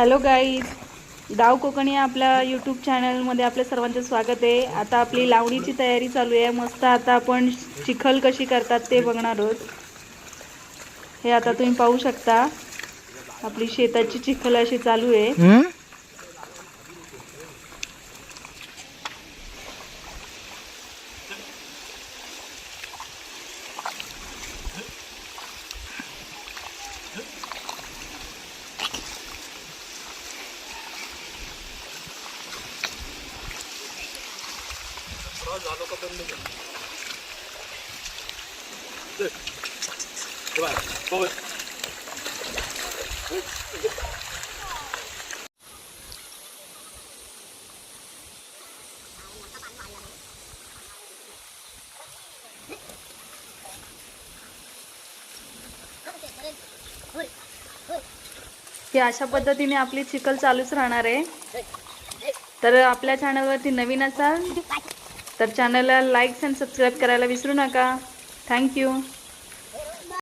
Hello guys डाव कोकणी आपल्या YouTube चॅनलमध्ये आपल्या सर्वांचं स्वागत आहे. आता आपली लावणीची तयारी चालू आहे. मस्त आता आपण चिखल कशी करतात ते बघणार आहोत. हे आता तुम्ही पाहू शकता. आपली शेताची चिखल अशी चालू आहे. हम्म? ही अशा पद्धतीने आपली चिखल चालूच राहणार आहे तर आपल्या चॅनलवरती नवीन असाल तर चॅनलला लाईक्स अँड सबस्क्राईब करायला विसरू नका. थँक्यू